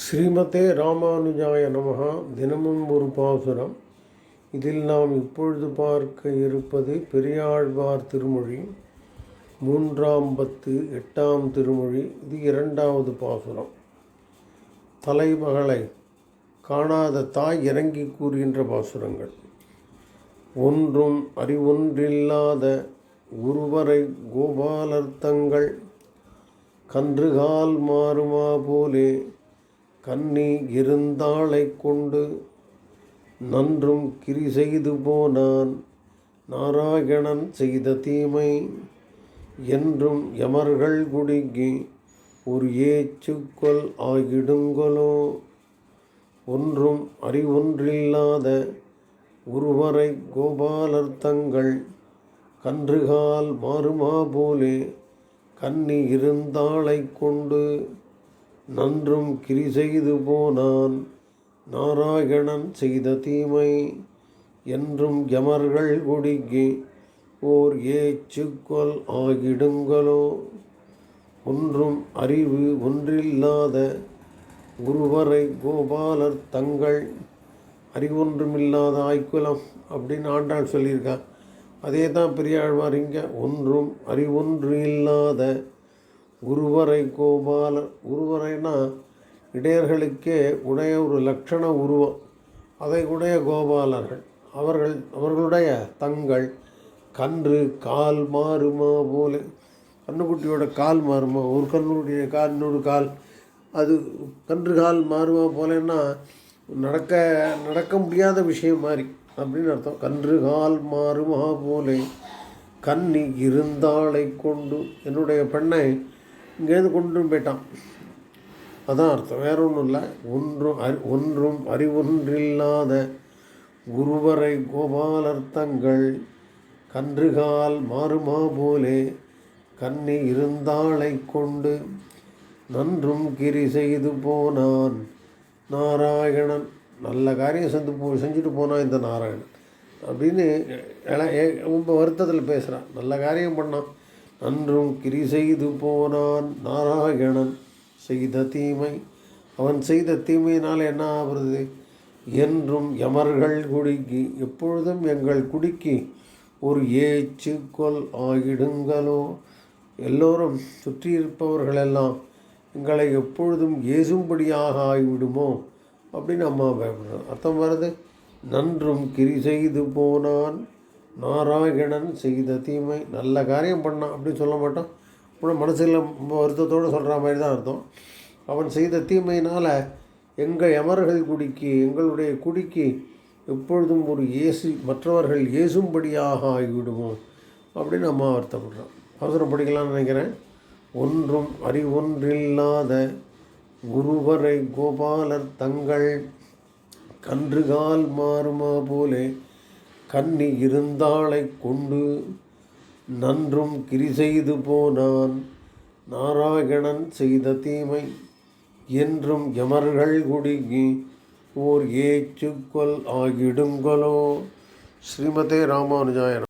ஸ்ரீமதே ராமானுஜாய நமகா தினமும் ஒரு பாசுரம். இதில் நாம் இப்பொழுது பார்க்க இருப்பது பெரியாழ்வார் திருமொழி. மூன்றாம் பத்து எட்டாம் திருமொழி. இது இரண்டாவது பாசுரம். தலைமகளை காணாத தாய் இறங்கி கூறுகின்ற பாசுரங்கள். ஒன்றும் அறிவொன்றில்லாத குருவரை கோபாலர்த்தங்கள் கன்றுகால் மாறுமா போலே கன்னி இருந்தாளை கொண்டு நன்றும் கிரி செய்து போனான். நாராயணன் செய்த தீமை என்றும் யமர்கள் குடுங்கி ஒரு ஏச்சுக்கொல் ஆகிடுங்கொலோ ஒன்றும் அறிவொன்றில்லாத உருவரை கோபாலர்த்தங்கள் கன்றுகால் மாறுமா போலே கன்னி இருந்தாளை கொண்டு நன்றும் கிரி செய்து போனான். நாராயணன் செய்த தீமை என்றும் யமர்கள் குடிக்கி ஓர் ஏச்சுக்கொல் ஆகிடுங்களோ? ஒன்றும் அறிவு ஒன்றில்லாத குருவரை கோபாலர் தங்கள் அறிவொன்றுமில்லாத ஆய்க்குலம் அப்படின்னு ஆண்டாள் சொல்லியிருக்கான் அதே தான் பெரியாழ்வார் இங்கே ஒன்றும் அறிவொன்று இல்லாத உருவரை கோபாலர். உருவரைனா இடையர்களுக்கே உடைய ஒரு லட்சண உருவம். அதை உடைய கோபாலர்கள். அவர்கள் அவர்களுடைய தங்கள் கன்று கால் மாறுமா போல. கண்ணுக்குட்டியோட கால் மாறுமா? ஒரு கண்ணுடைய கால் இன்னொரு கால். அது கன்று கால் மாறுமா போலன்னா நடக்க நடக்க முடியாத விஷயம் மாதிரி. அப்படின்னு அர்த்தம். கன்று கால் மாறுமா போலே. கன்னி இருந்தாளை கொண்டு. என்னுடைய பெண்ணை இங்கேருந்து கொண்டு போயிட்டான். அதான் அர்த்தம். வேற ஒன்றும் இல்லை. ஒன்றும் அறி ஒன்றும் அறிவொன்றில்லாத குருவரை கோபாலர்த்தங்கள் கன்றுகால் மாறுமா போலே கண்ணி இருந்தாளை கொண்டு நன்றும் கிரி செய்து போனான். நாராயணன் நல்ல காரியம் செஞ்சு போ செஞ்சுட்டு போனான் இந்த நாராயணன். அப்படின்னு ஏ- ரொம்ப வருத்தத்தில் பேசுகிறான் நல்ல காரியம் பண்ணான். நன்றும் கிரி செய்து போனான் நாராயணன். செய்த தீமை. அவன் செய்த தீமையினால் என்ன ஆகிறது? என்றும் யமர்கள் குடிக்கு எப்பொழுதும் எங்கள் குடிக்கு ஒரு ஏச்சு கொல் ஆகிடுங்களோ? எல்லோரும் சுற்றியிருப்பவர்களெல்லாம் எங்களை எப்பொழுதும் ஏசும்படியாக ஆகிவிடுமோ? அப்படின்னு அம்மா பயப்படுறான் அர்த்தம் வருது? நன்றும் கிரி செய்து போனான் நாராயணன் செய்த தீமை நல்ல காரியம் பண்ணான் அப்படின்னு சொல்ல மாட்டோம். அப்புறம் மனசில் ரொம்ப வருத்தத்தோடு சொல்கிற மாதிரி தான் அர்த்தம். அவன் செய்த தீமையினால் எங்கள் எமர்கள் குடிக்கு எங்களுடைய குடிக்கு எப்பொழுதும் ஒரு ஏசு மற்றவர்கள் ஏசும்படியாக ஆகிவிடுமோ அப்படின்னு அம்மா வருத்தப்படுறான். அவசரப்படிக்கலாம்னு நினைக்கிறேன். ஒன்றும் அறிவொன்றில்லாத குருவரை கோபாலர் தங்கள் கன்றுகால் மாறுமா போலே கன்னி இருந்தாளை கொண்டு நன்றும் கிரி செய்து போனான். நாராயணன் செய்த தீமை என்றும் யமர்கள் குடுங்கி ஓர் ஏச்சுக்கொல் ஆகிடுங்களோ? ஸ்ரீமதே ராமானுஜாயனம்.